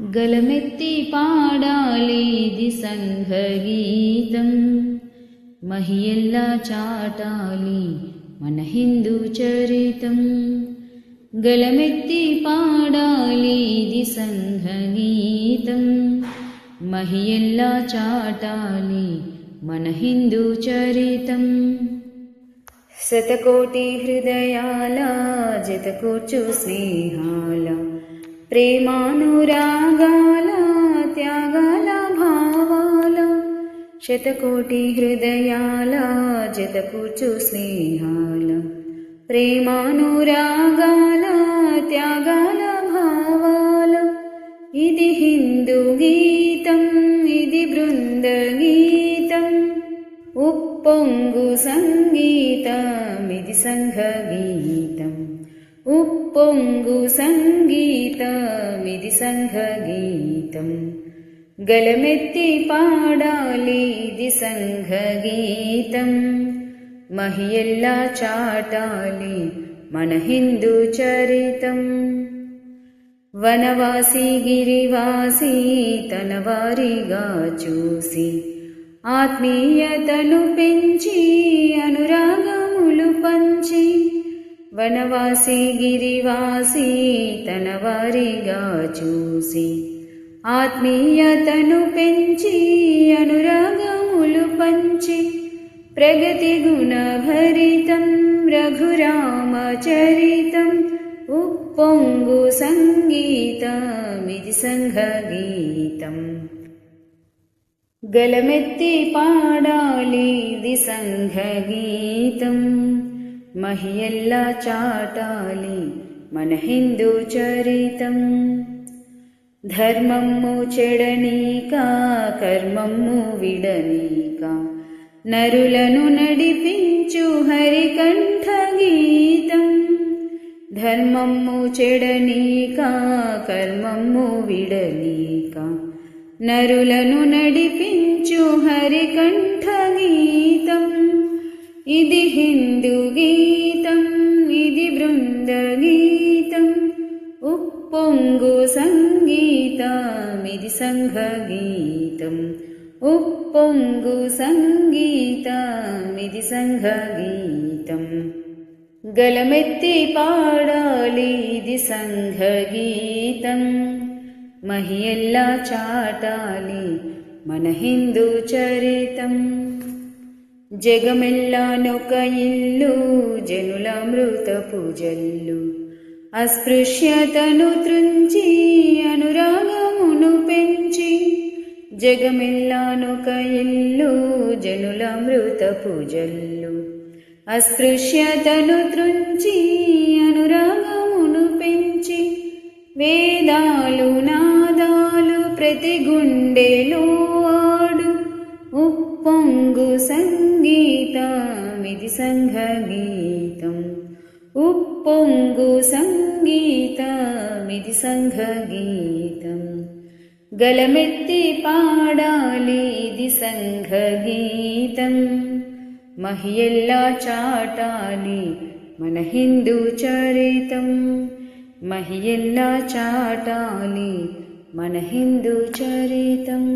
गलमेत्ति पाडालीदि सङ्घ महियल्ला चाटाली मन गलमेत्ति पाडालीदि दि महियल्ला चाटाली मनहिन्दुचरितम् शतकोटिहृदयाला जतकोचु स्नेहाला। ప్రేమానురాగాల త్యాగాల భావాల శతకోటి హృదయాల జతకూర్చు స్నేహాల. ప్రేమానురాగాల త్యాగాల భావాల ఇది హిందూ గీతం ఇది బృంద గీతం ఉప్పొంగు సంగీతమిది సంఘగీతం కొంగు సంగీతమిది సంఘగీతం గలమెత్తి పాడాలి ఇది సంఘగీతం మహియల్లా చాటాలి మన హిందూ చరితం. వనవాసి గిరివాసి తన వారిగా చూసి ఆత్మీయతను పెంచి అనురాగములు పంచి వనవాసి గిరివాసి తన వారిగా చూసి ఆత్మీయతను పెంచి అనురాగములు పంచి ప్రగతి గుణభరితం రఘురామచరితం ఉప్పొంగు సంగీతమిది సంఘగీతం గలమెత్తి పాడాలి ఇది సంఘగీతం మహియల్లా చాటాలి మన హిందూ చరితం. ధర్మము చెడనీక కర్మము విడనీక. నరులను నడిపించు హరికంఠ గీతం. ధర్మము చెడనీక కర్మము విడనీక. నరులను నడిపించు హరికంఠ గీతం. इति हिन्दुगीतम् इति वृन्दगीतम् उप्पोङ्गुसङ्गीतमिति सङ्घगीतम् उप्पोङ्गुसङ्गीतमिति सङ्घगीतम् गलमेत्ति सङ्गीतं सङ्घगीतम् सङ्घगीतं गलत्तिपाडालिदि सङ्घगीतं चाटालि मन हिन्दुचरितम् జగమెల్లానొక ఇల్లు జనుల మృతపు జల్లు అస్పృశ్యతను తృంచి అనురాగమును పెంచి జగమెల్లానొక ఇల్లు జనుల మృతపు జల్లు అస్పృశ్యతను తృంచి అనురాగమును పెంచి వేదాలు నాదాలు ప్రతి గుండెలో ఆడు ఉప్పొంగు సంగ सङ्घगीतम् उपोङ्गु सङ्गीतमिदि सङ्घगीतम् गलमित्तिपाडालिदि सङ्घगीतम् मह्यला चाटानि मन हिन्दुचरितम् चरितम्। मह्य मन हिन्दुचरितम्